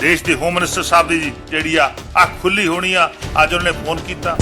ਦੇਸ਼ ਦੇ home minister ਸਾਹਿਬ ਦੀ ਜਿਹੜੀ ਆ ਅੱਖ ਖੁੱਲੀ ਹੋਣੀ ਆ, ਅੱਜ ਉਹਨਾਂ ਨੇ ਫੋਨ ਕੀਤਾ।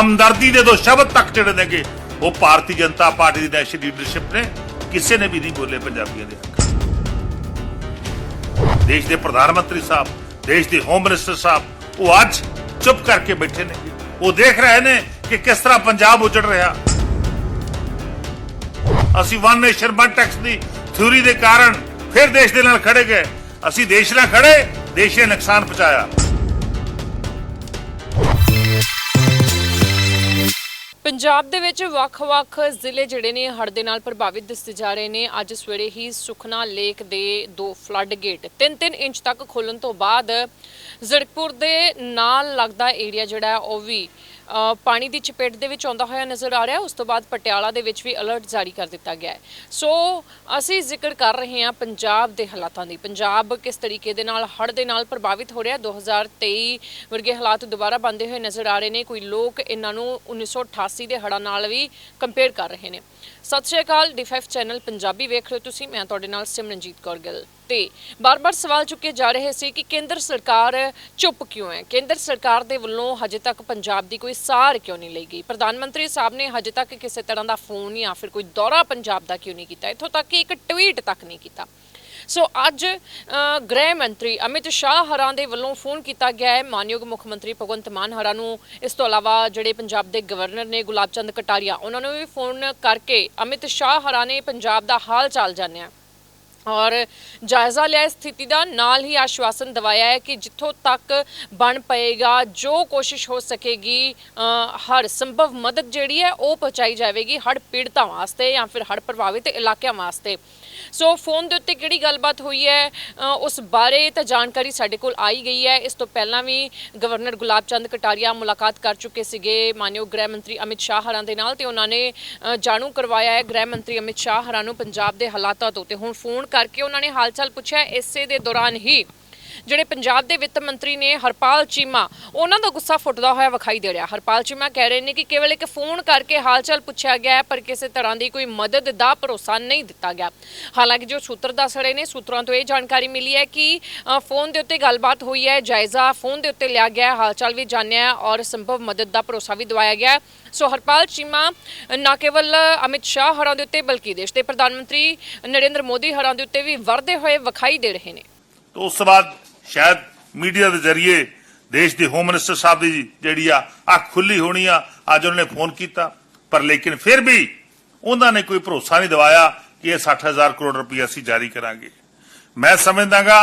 ਹਮਦਰਦੀ ਦੇ ਦੋ ਸ਼ਬਦ ਤੱਕ ਜਿਹੜੇ ਨੇਗੇ, ਉਹ ਭਾਰਤੀ ਜਨਤਾ ਪਾਰਟੀ ਦੀ ਨੈਸ਼ਨਲ ਲੀਡਰਸ਼ਿਪ ਨੇ, ਕਿਸੇ ਨੇ ਵੀ ਨਹੀਂ ਬੋਲੇ ਪੰਜਾਬੀਆਂ ਦੇ ਹੱਕ। ਦੇਸ਼ ਦੇ ਪ੍ਰਧਾਨ ਮੰਤਰੀ ਸਾਹਿਬ, ਦੇਸ਼ ਦੇ ਹੋਮ ਮਿਨਿਸਟਰ ਸਾਹਿਬ, ਉਹ ਅੱਜ ਚੁੱਪ ਕਰਕੇ ਬੈਠੇ ਨੇ। ਉਹ ਦੇਖ ਰਹੇ ਨੇ ਕਿ ਕਿਸ ਤਰ੍ਹਾਂ ਪੰਜਾਬ ਉਜੜ ਰਿਹਾ। ਅਸੀਂ ਵਨ ਨੇਸ਼ਨ ਵਨ ਟੈਕਸ ਦੀ ਥਿਊਰੀ ਦੇ ਕਾਰਨ ਫਿਰ ਦੇਸ਼ ਦੇ ਨਾਲ ਖੜੇ ਗਏ। ਅਸੀਂ ਦੇਸ਼ ਨਾਲ ਖੜੇ, ਦੇਸ਼ ਨੇ ਨੁਕਸਾਨ ਪਹੁੰਚਾਇਆ। ਪੰਜਾਬ ਦੇ ਵਿੱਚ ਵੱਖ-ਵੱਖ ਜ਼ਿਲ੍ਹੇ ਜਿਹੜੇ ਨੇ ਹੜ੍ਹ ਦੇ ਨਾਲ ਪ੍ਰਭਾਵਿਤ ਦੱਸੇ ਜਾ ਰਹੇ ਨੇ। ਅੱਜ ਸਵੇਰੇ ਹੀ ਸੁਖਨਾ ਲੇਕ ਦੇ ਦੋ ਫਲੱਡ ਗੇਟ 3-3 ਇੰਚ ਤੱਕ ਖੋਲਣ ਤੋਂ ਬਾਅਦ, ਜ਼ੜਕਪੁਰ ਦੇ ਨਾਲ ਲੱਗਦਾ ਏਰੀਆ ਜਿਹੜਾ ਉਹ ਵੀ ਪਾਣੀ ਦੀ ਚਪੇਟ ਦੇ ਵਿੱਚ ਆਉਂਦਾ ਹੋਇਆ ਨਜ਼ਰ ਆ ਰਿਹਾ, ਉਸ ਤੋਂ ਬਾਅਦ ਪਟਿਆਲਾ ਦੇ ਵਿੱਚ ਵੀ ਅਲਰਟ ਜਾਰੀ ਕਰ ਦਿੱਤਾ ਗਿਆ ਹੈ। ਸੋ, ਅਸੀਂ ਜ਼ਿਕਰ ਕਰ ਰਹੇ ਹਾਂ ਪੰਜਾਬ ਦੇ ਹਾਲਾਤਾਂ ਦੀ। ਪੰਜਾਬ ਕਿਸ ਤਰੀਕੇ ਦੇ ਨਾਲ ਹੜ੍ਹ ਦੇ ਨਾਲ ਪ੍ਰਭਾਵਿਤ ਹੋ ਰਿਹਾ? 2023 ਵਰਗੇ ਹਾਲਾਤ ਦੁਬਾਰਾ ਬਣਦੇ ਹੋਏ ਨਜ਼ਰ ਆ ਰਹੇ ਨੇ। ਕੋਈ ਲੋਕ ਇਹਨਾਂ ਨੂੰ 1988 ਦੇ ਹੜ੍ਹਾਂ ਨਾਲ ਵੀ ਕੰਪੇਅਰ ਕਰ ਰਹੇ ਨੇ। Sat Sri Akal D five channel Punjabi ਵੇਖ ਰਹੇ ਹੋ ਤੁਸੀਂ, ਮੈਂ ਤੁਹਾਡੇ ਨਾਲ ਸਿਮਰਨਜੀਤ ਕੌਰ ਗਿੱਲ। ਤੇ ਬਾਰ-ਬਾਰ ਸਵਾਲ ਚੁੱਕੇ ਜਾ ਰਹੇ ਸੀ ਕਿ ਕੇਂਦਰ ਸਰਕਾਰ ਚੁੱਪ ਕਿਉਂ ਹੈ? ਕੇਂਦਰ ਸਰਕਾਰ ਦੇ ਵੱਲੋਂ ਹਜੇ ਤੱਕ ਪੰਜਾਬ ਦੀ ਕੋਈ ਸਾਰ ਕਿਉਂ ਨਹੀਂ ਲਈ ਗਈ? ਪ੍ਰਧਾਨ ਮੰਤਰੀ ਸਾਹਿਬ ਨੇ ਹਜੇ ਤੱਕ ਕਿਸੇ ਤਰ੍ਹਾਂ ਦਾ ਫੋਨ ਜਾਂ ਫਿਰ ਕੋਈ ਦੌਰਾ ਪੰਜਾਬ ਦਾ ਕਿਉਂ ਨਹੀਂ ਕੀਤਾ? ਇੱਥੋਂ ਤੱਕ ਕਿ ਇੱਕ ਟਵੀਟ ਤੱਕ ਨਹੀਂ ਕੀਤਾ। ਸੋ ਅੱਜ ਗ੍ਰਹਿ ਮੰਤਰੀ ਅਮਿਤ ਸ਼ਾਹ ਹਰਾਂ ਦੇ ਵੱਲੋਂ ਫੋਨ ਕੀਤਾ ਗਿਆ ਹੈ। ਮਾਨਯੋਗ ਮੁੱਖ ਮੰਤਰੀ ਭਗਵੰਤ ਮਾਨ ਹਰਾਂ ਨੂੰ ਇਸ ਤੋਂ ਇਲਾਵਾ ਜਿਹੜੇ ਪੰਜਾਬ ਦੇ ਗਵਰਨਰ ਨੇ ਗੁਲਾਬ ਚੰਦ ਕਟਾਰੀਆ, ਉਹਨਾਂ ਨੂੰ ਵੀ ਫੋਨ ਕਰਕੇ ਅਮਿਤ ਸ਼ਾਹ ਹਰਾਂ ਨੇ ਪੰਜਾਬ ਦਾ ਹਾਲ ਚਾਲ ਜਾਣਿਆ। ਔਰ ਜਾਇਜ਼ਾ ਲਿਆ ਸਥਿਤੀ ਦਾ, ਨਾਲ ਹੀ ਆਸ਼ਵਾਸਨ ਦਵਾਇਆ ਹੈ ਕਿ ਜਿੱਥੋਂ ਤੱਕ ਬਣ ਪਏਗਾ, ਜੋ ਕੋਸ਼ਿਸ਼ ਹੋ ਸਕੇਗੀ ਹਰ ਸੰਭਵ ਮਦਦ ਜਿਹੜੀ ਹੈ, ਉਹ ਪਹੁੰਚਾਈ ਜਾਵੇਗੀ ਹੜ ਪੀੜਤਾਂ ਵਾਸਤੇ ਜਾਂ ਫਿਰ ਹੜ ਪ੍ਰਭਾਵਿਤ ਇਲਾਕਿਆਂ ਵਾਸਤੇ। ਸੋ ਫੋਨ ਦੇ ਉੱਤੇ ਕਿਹੜੀ ਗੱਲਬਾਤ ਹੋਈ ਹੈ ਉਸ ਬਾਰੇ ਤਾਂ ਜਾਣਕਾਰੀ ਸਾਡੇ ਕੋਲ ਆਈ ਗਈ ਹੈ। ਇਸ ਤੋਂ ਪਹਿਲਾਂ ਵੀ ਗਵਰਨਰ ਗੁਲਾਬ ਚੰਦ ਕਟਾਰੀਆ ਮੁਲਾਕਾਤ ਕਰ ਚੁੱਕੇ ਸੀਗੇ। ਮਾਨਯੋਗ ਗ੍ਰਹਿ ਮੰਤਰੀ ਅਮਿਤ ਸ਼ਾਹ ਹਰਾਂ ਦੇ ਨਾਲ ਤੇ ਉਹਨਾਂ ਨੇ ਜਾਣੂ ਕਰਵਾਇਆ ਹੈ। ਗ੍ਰਹਿ ਮੰਤਰੀ ਅਮਿਤ ਸ਼ਾਹ ਹਰਾਂ ਨੂੰ ਪੰਜਾਬ ਦੇ ਹਾਲਾਤਾਂ ਤੋਂ ਤੇ ਹੁਣ ਫੋਨ ਕਰਕੇ ਉਹਨਾਂ ਨੇ ਹਾਲਚਾਲ ਪੁੱਛਿਆ ਇਸੇ ਦੇ ਦੌਰਾਨ ਹੀ ਜਿਹੜੇ ਪੰਜਾਬ ਦੇ ਵਿੱਤ ਮੰਤਰੀ ਨੇ ਹਰਪਾਲ ਚੀਮਾ, ਉਹਨਾਂ ਦਾ ਗੁੱਸਾ ਫੁੱਟਦਾ ਹੋਇਆ ਵਿਖਾਈ ਦੇ ਰਿਹਾ। ਹਰਪਾਲ ਚੀਮਾ ਕਹਿ ਰਹੇ ਨੇ ਕਿ ਕੇਵਲ ਇੱਕ ਫੋਨ ਕਰਕੇ ਹਾਲਚਾਲ ਪੁੱਛਿਆ ਗਿਆ ਹੈ, ਪਰ ਕਿਸੇ ਤਰ੍ਹਾਂ ਦੀ ਕੋਈ ਮਦਦ ਦਾ ਭਰੋਸਾ ਨਹੀਂ ਦਿੱਤਾ ਗਿਆ। ਹਾਲਾਂਕਿ ਜੋ ਸੂਤਰ ਦੱਸ ਰਹੇ ਨੇ, ਸੂਤਰਾਂ ਤੋਂ ਇਹ ਜਾਣਕਾਰੀ ਮਿਲੀ ਹੈ ਕਿ ਫੋਨ ਦੇ ਉੱਤੇ ਗੱਲਬਾਤ ਹੋਈ ਹੈ, ਜਾਇਜ਼ਾ ਫੋਨ ਦੇ ਉੱਤੇ ਲਿਆ ਗਿਆ ਹੈ, ਹਾਲਚਾਲ ਵੀ ਜਾਣਿਆ ਔਰ ਸੰਭਵ ਮਦਦ ਦਾ ਭਰੋਸਾ ਵੀ ਦਵਾਇਆ ਗਿਆ ਸੋ ਹਰਪਾਲ ਚੀਮਾ, ਨਾ ਕੇਵਲ ਅਮਿਤ ਸ਼ਾਹ ਹਰਾਂ ਦੇ ਉੱਤੇ ਬਲਕਿ ਦੇਸ਼ ਦੇ ਪ੍ਰਧਾਨ ਮੰਤਰੀ ਨਰਿੰਦਰ ਮੋਦੀ ਹਰਾਂ ਦੇ ਉੱਤੇ ਵੀ ਵਰਦੇ ਹੋਏ ਵਿਖਾਈ ਦੇ ਰਹੇ ਨੇ। ਤੇ ਉਸ ਤੋਂ ਬਾਅਦ ਸ਼ਾਇਦ ਮੀਡੀਆ ਦੇ ਜ਼ਰੀਏ ਦੇਸ਼ ਦੇ ਹੋਮ ਮਿਨਿਸਟਰ ਸਾਹਿਬ ਦੀ ਜਿਹੜੀ ਆ ਅੱਖ ਖੁੱਲੀ ਹੋਣੀ ਆ, ਅੱਜ ਉਹਨਾਂ ਨੇ ਫੋਨ ਕੀਤਾ, ਪਰ ਲੇਕਿਨ ਫਿਰ ਵੀ ਉਹਨਾਂ ਨੇ ਕੋਈ ਭਰੋਸਾ ਨਹੀਂ ਦਿਵਾਇਆ ਕਿ ਇਹ 60000 ਕਰੋੜ ਰੁਪਏ ਅਸੀਂ ਜਾਰੀ ਕਰਾਂਗੇ। ਮੈਂ ਸਮਝਦਾਗਾ,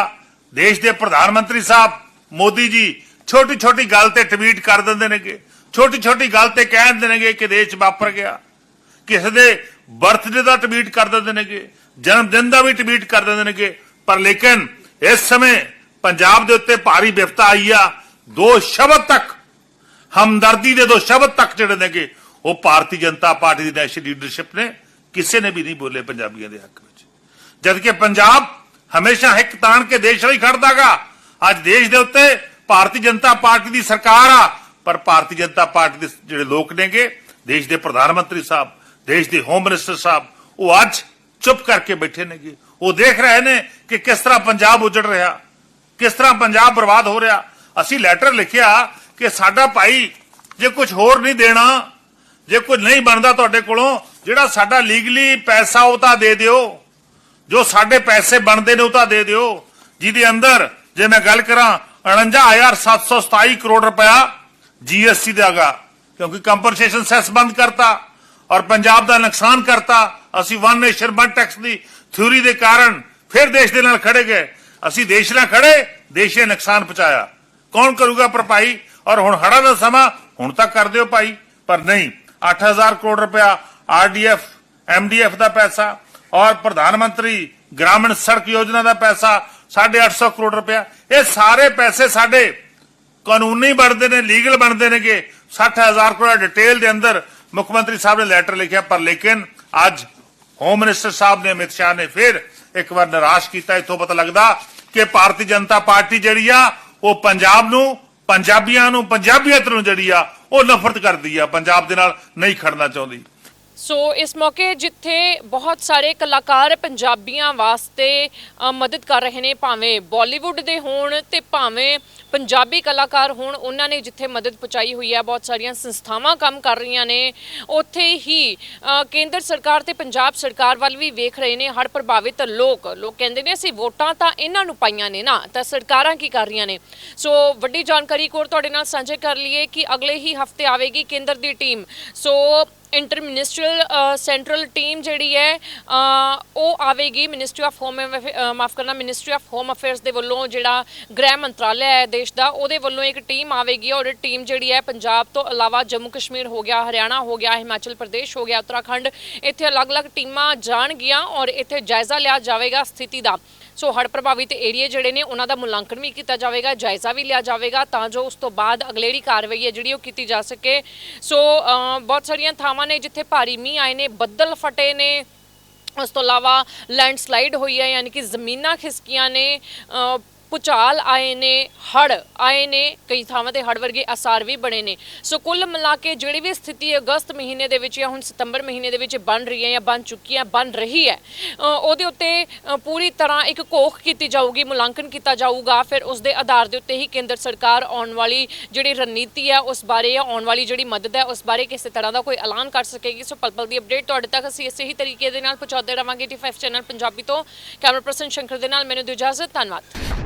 ਦੇਸ਼ ਦੇ ਪ੍ਰਧਾਨ ਮੰਤਰੀ ਸਾਹਿਬ ਮੋਦੀ ਜੀ ਛੋਟੀ ਛੋਟੀ ਗੱਲ ਤੇ ਟਵੀਟ ਕਰ ਦਿੰਦੇ ਨੇਗੇ ਛੋਟੀ ਛੋਟੀ ਗੱਲ ਤੇ ਕਹਿ ਦਿੰਦੇ ਨੇਗੇ ਕਿ ਦੇਸ਼ ਵਾਪਰ ਗਿਆ। ਕਿਸੇ ਦੇ ਬਰਥਡੇ ਦਾ ਟਵੀਟ ਕਰ ਦਿੰਦੇ ਨੇਗੇ ਜਨਮ ਦਿਨ ਦਾ ਵੀ ਟਵੀਟ ਕਰ ਦਿੰਦੇ ਨੇਗੇ, ਪਰ ਲੇਕਿਨ ਇਸ ਸਮੇਂ ਪੰਜਾਬ ਦੇ ਉੱਤੇ ਭਾਰੀ ਵਿਪਤਾ ਆਈ ਆ, ਦੋ ਸ਼ਬਦ ਤੱਕ, ਹਮਦਰਦੀ ਦੇ ਦੋ ਸ਼ਬਦ ਤੱਕ ਜਿਹੜੇ ਨੇਗੇ, ਉਹ ਭਾਰਤੀ ਜਨਤਾ ਪਾਰਟੀ ਦੀ ਨੈਸ਼ਨਲ ਲੀਡਰਸ਼ਿਪ ਨੇ ਕਿਸੇ ਨੇ ਵੀ ਨਹੀਂ ਬੋਲੇ ਪੰਜਾਬੀਆਂ ਦੇ ਹੱਕ ਵਿੱਚ। ਜਦਕਿ ਪੰਜਾਬ ਹਮੇਸ਼ਾ ਹਿੱਕ ਤਾਣ ਕੇ ਦੇਸ਼ ਲਈ ਖੜਦਾਗਾ। ਅੱਜ ਦੇਸ਼ ਦੇ ਉੱਤੇ ਭਾਰਤੀ ਜਨਤਾ ਪਾਰਟੀ ਦੀ ਸਰਕਾਰ ਆ, ਪਰ ਭਾਰਤੀ ਜਨਤਾ ਪਾਰਟੀ ਦੇ ਜਿਹੜੇ ਲੋਕ ਨੇਗੇ, ਦੇਸ਼ ਦੇ ਪ੍ਰਧਾਨ ਮੰਤਰੀ ਸਾਹਿਬ, ਦੇਸ਼ ਦੇ ਹੋਮ ਮਿਨਿਸਟਰ ਸਾਹਿਬ, ਉਹ ਅੱਜ ਚੁੱਪ ਕਰਕੇ ਬੈਠੇ ਨੇਗੇ। ਉਹ ਦੇਖ ਰਹੇ ਨੇ ਕਿ ਕਿਸ ਤਰ੍ਹਾਂ ਪੰਜਾਬ ਉਜੜ ਰਿਹਾ। ਕਿਸ ਤਰ੍ਹਾਂ ਪੰਜਾਬ ਬਰਬਾਦ ਹੋ ਰਿਹਾ? ਅਸੀਂ ਲੈਟਰ ਲਿਖਿਆ ਕਿ ਸਾਡਾ ਭਾਈ ਜੇ ਕੁਝ ਹੋਰ ਨਹੀਂ ਦੇਣਾ, ਜੇ ਕੁਝ ਨਹੀਂ ਬਣਦਾ ਤੁਹਾਡੇ ਕੋਲੋਂ, ਜਿਹੜਾ ਸਾਡਾ ਲੀਗਲੀ ਪੈਸਾ ਉਹ ਤਾਂ ਦੇ ਦਿਓ। ਜੋ ਸਾਡੇ ਪੈਸੇ ਬਣਦੇ ਨੇ ਉਹ ਤਾਂ ਦੇ ਦਿਓ। ਜਿਹਦੇ ਅੰਦਰ ਜੇ ਮੈਂ ਗੱਲ ਕਰਾਂ 49727 ਕਰੋੜ ਰੁਪਇਆ ਜੀਐਸਟੀ ਦਾਗਾ ਕਿਉਂਕਿ ਕੰਪਨਸੇਸ਼ਨ ਸੈਸ ਬੰਦ ਕਰਤਾ ਔਰ ਪੰਜਾਬ ਦਾ ਨੁਕਸਾਨ ਕਰਤਾ। ਅਸੀਂ ਵਨ ਨੇਸ਼ਨ ਵਨ ਟੈਕਸ ਦੀ ਥਿਊਰੀ ਦੇ ਕਾਰਨ ਫਿਰ ਦੇਸ਼ ਦੇ ਨਾਲ ਖੜੇ ਗਏ। ਅਸੀਂ ਦੇਸ਼ ਨਾਲ ਖੜੇ, ਦੇਸ਼ ਨੇ ਨੁਕਸਾਨ ਪਹੁੰਚਾਇਆ। ਕੌਣ ਕਰੂਗਾ ਭਰਪਾਈ ਔਰ ਹੁਣ ਹੜਾ ਦਾ ਸਮਾਂ, ਹੁਣ ਤੱਕ ਕਰ ਦਿਓ ਭਾਈ। ਪਰ ਨਹੀਂ 8000 ਕਰੋੜ ਰੁਪਇਆ ਆਰਡੀਐਫ ਐਮਡੀਐਫ ਦਾ ਪੈਸਾ ਔਰ ਪ੍ਰਧਾਨ ਮੰਤਰੀ ਗ੍ਰਾਮੀਣ ਸੜਕ ਯੋਜਨਾ ਦਾ ਪੈਸਾ 850 ਕਰੋੜ ਰੁਪਇਆ। ਇਹ ਸਾਰੇ ਪੈਸੇ ਸਾਡੇ ਕਾਨੂੰਨੀ ਬਣਦੇ ਨੇ, ਲੀਗਲ ਬਣਦੇ ਨੇਗੇ। 60000 ਕਰੋੜ ਡਿਟੇਲ ਦੇ ਅੰਦਰ ਮੁੱਖ ਮੰਤਰੀ ਸਾਹਿਬ ਨੇ ਲੈਟਰ ਲਿਖਿਆ, ਪਰ ਲੇਕਿਨ ਅੱਜ ਹੋਮ ਮਿਨਿਸਟਰ ਸਾਹਿਬ ਨੇ, ਅਮਿਤ ਸ਼ਾਹ ਨੇ ਫਿਰ ਇੱਕ ਵਾਰ ਨਿਰਾਸ਼ ਕੀਤਾ, ਇਥੋਂ ਪਤਾ ਲੱਗਦਾ ਕਿ ਭਾਰਤੀ ਜਨਤਾ ਪਾਰਟੀ ਜਿਹੜੀ ਆ, ਉਹ ਪੰਜਾਬ ਨੂੰ, ਪੰਜਾਬੀਆਂ ਨੂੰ, ਪੰਜਾਬੀਅਤ ਨੂੰ ਜਿਹੜੀ ਆ, ਉਹ ਨਫ਼ਰਤ ਕਰਦੀ ਆ, ਪੰਜਾਬ ਦੇ ਨਾਲ ਨਹੀਂ ਖੜਨਾ ਚਾਹੁੰਦੀ। ਸੋ ਇਸ ਮੌਕੇ ਜਿੱਥੇ ਬਹੁਤ ਸਾਰੇ ਕਲਾਕਾਰ ਪੰਜਾਬੀਆਂ ਵਾਸਤੇ ਮਦਦ ਕਰ ਰਹੇ ਨੇ, ਭਾਵੇਂ ਬਾਲੀਵੁੱਡ ਦੇ ਹੋਣ ਤੇ ਭਾਵੇਂ ਪੰਜਾਬੀ ਕਲਾਕਾਰ ਹੋਣ ਉਹਨਾਂ ਨੇ ਜਿੱਥੇ ਮਦਦ ਪਹੁੰਚਾਈ ਹੋਈ ਹੈ, ਬਹੁਤ ਸਾਰੀਆਂ ਸੰਸਥਾਵਾਂ ਕੰਮ ਕਰ ਰਹੀਆਂ ਨੇ। ਉੱਥੇ ਹੀ ਕੇਂਦਰ ਸਰਕਾਰ ਤੇ ਪੰਜਾਬ ਸਰਕਾਰ ਵੱਲ ਵੀ ਵੇਖ ਰਹੇ ਨੇ ਹੜ੍ਹ ਪ੍ਰਭਾਵਿਤ ਲੋਕ। ਲੋਕ ਕਹਿੰਦੇ ਨੇ, ਅਸੀਂ ਵੋਟਾਂ ਤਾਂ ਇਹਨਾਂ ਨੂੰ ਪਾਈਆਂ ਨੇ ਨਾ, ਤਾਂ ਸਰਕਾਰਾਂ ਕੀ ਕਰ ਰਹੀਆਂ ਨੇ? ਸੋ ਵੱਡੀ ਜਾਣਕਾਰੀ ਕੋਰ ਤੁਹਾਡੇ ਨਾਲ ਸਾਂਝੇ ਕਰ ਲਈਏ ਕਿ ਅਗਲੇ ਹੀ ਹਫ਼ਤੇ ਆਵੇਗੀ ਕੇਂਦਰ ਦੀ team. So inter ministerial central team ਜਿਹੜੀ ਹੈ uh, ਉਹ ਆਵੇਗੀ ਮਿਨਿਸਟਰੀ ਆਫ ਹੋਮ ਮਾਫ ਕਰਨਾ ਮਿਨਿਸਟਰੀ ਆਫ ਹੋਮ ਅਫੇਅਰਸ ਦੇ ਵੱਲੋਂ ਜਿਹੜਾ ਗ੍ਰਹਿ ਮੰਤਰਾਲਾ ਹੈ ਦੇਸ਼ ਦਾ, ਉਹਦੇ ਵੱਲੋਂ ਇੱਕ ਟੀਮ ਆਵੇਗੀ ਔਰ ਇਹ ਟੀਮ ਜਿਹੜੀ ਹੈ ਪੰਜਾਬ ਤੋਂ ਇਲਾਵਾ ਜੰਮੂ ਕਸ਼ਮੀਰ ਹੋ ਗਿਆ, ਹਰਿਆਣਾ ਹੋ ਗਿਆ, ਹਿਮਾਚਲ ਪ੍ਰਦੇਸ਼ ਹੋ ਗਿਆ, ਉੱਤਰਾਖੰਡ, ਇੱਥੇ ਅਲੱਗ-ਅਲੱਗ ਟੀਮਾਂ ਜਾਣਗੀਆਂ ਔਰ ਇੱਥੇ ਜਾਇਜ਼ਾ ਲਿਆ ਜਾਵੇਗਾ ਸਥਿਤੀ ਦਾ। ਸੋ ਹੜ੍ਹ ਪ੍ਰਭਾਵਿਤ ਏਰੀਏ ਜਿਹੜੇ ਨੇ, ਉਹਨਾਂ ਦਾ ਮੁਲਾਂਕਣ ਵੀ ਕੀਤਾ ਜਾਵੇਗਾ, ਜਾਇਜ਼ਾ ਵੀ ਲਿਆ ਜਾਵੇਗਾ, ਤਾਂ ਜੋ ਉਸ ਤੋਂ ਬਾਅਦ ਅਗਲੇਰੀ ਕਾਰਵਾਈ ਹੈ, ਜਿਹੜੀ ਉਹ ਕੀਤੀ ਜਾ ਸਕੇ। ਸੋ ਬਹੁਤ ਸਾਰੀਆਂ ਥਾਵਾਂ ਨੇ ਜਿੱਥੇ ਭਾਰੀ ਮੀਂਹ ਆਏ ਨੇ, ਬੱਦਲ ਫਟੇ ਨੇ, ਉਸ ਤੋਂ ਇਲਾਵਾ ਲੈਂਡਸਲਾਈਡ ਹੋਈ ਹੈ, ਯਾਨੀ ਕਿ ਜ਼ਮੀਨਾਂ ਖਿਸਕੀਆਂ ਨੇ ਅ, ਆਏ ਨੇ ਹੜ ਆਏ ਨੇ ਕਈ ਥਾਵਾਂ ਤੇ ਹੜ ਵਰਗੇ ਅਸਾਰ ਵੀ ਬਣੇ ਨੇ। ਸੋ ਕੁੱਲ ਮਿਲਾ ਕੇ ਜਿਹੜੀ ਵੀ ਸਥਿਤੀ ਅਗਸਤ ਮਹੀਨੇ ਦੇ ਵਿੱਚ ਜਾਂ ਹੁਣ ਸਤੰਬਰ ਮਹੀਨੇ ਦੇ ਵਿੱਚ ਬਣ ਰਹੀ ਹੈ ਜਾਂ ਬਣ ਚੁੱਕੀ ਹੈ ਬਣ ਰਹੀ ਹੈ ਉਹਦੇ ਉੱਤੇ ਪੂਰੀ ਤਰ੍ਹਾਂ ਇੱਕ ਕੋਖ ਕੀਤੀ ਜਾਊਗੀ ਮੁਲਾਂਕਣ ਕੀਤਾ ਜਾਊਗਾ। ਫਿਰ ਉਸ ਦੇ ਆਧਾਰ ਦੇ ਉੱਤੇ ਹੀ ਕੇਂਦਰ ਸਰਕਾਰ ਆਉਣ ਵਾਲੀ ਜਿਹੜੀ ਰਣਨੀਤੀ ਹੈ ਉਸ ਬਾਰੇ ਜਾਂ ਆਉਣ ਵਾਲੀ ਜਿਹੜੀ ਮਦਦ ਹੈ ਉਸ ਬਾਰੇ ਕਿਸੇ ਤਰ੍ਹਾਂ ਦਾ ਕੋਈ ਐਲਾਨ ਕਰ ਸਕੇਗੀ। ਸੋ ਪਲ ਪਲ ਦੀ ਅਪਡੇਟ ਤੁਹਾਡੇ ਤੱਕ ਅਸੀਂ ਇਸੇ ਹੀ ਤਰੀਕੇ ਦੇ ਨਾਲ ਪਹੁੰਚਾਉਂਦੇ ਰਵਾਂਗੇ ਟੀ5 ਚੈਨਲ ਪੰਜਾਬੀ ਤੋਂ। ਕੈਮਰਾ ਪਰਸਨ ਸ਼ੰਕਰ ਦੇ ਨਾਲ ਮੈਨੂੰ ਦਿਓ ਇਜਾਜ਼ਤ ਧੰਨਵਾਦ।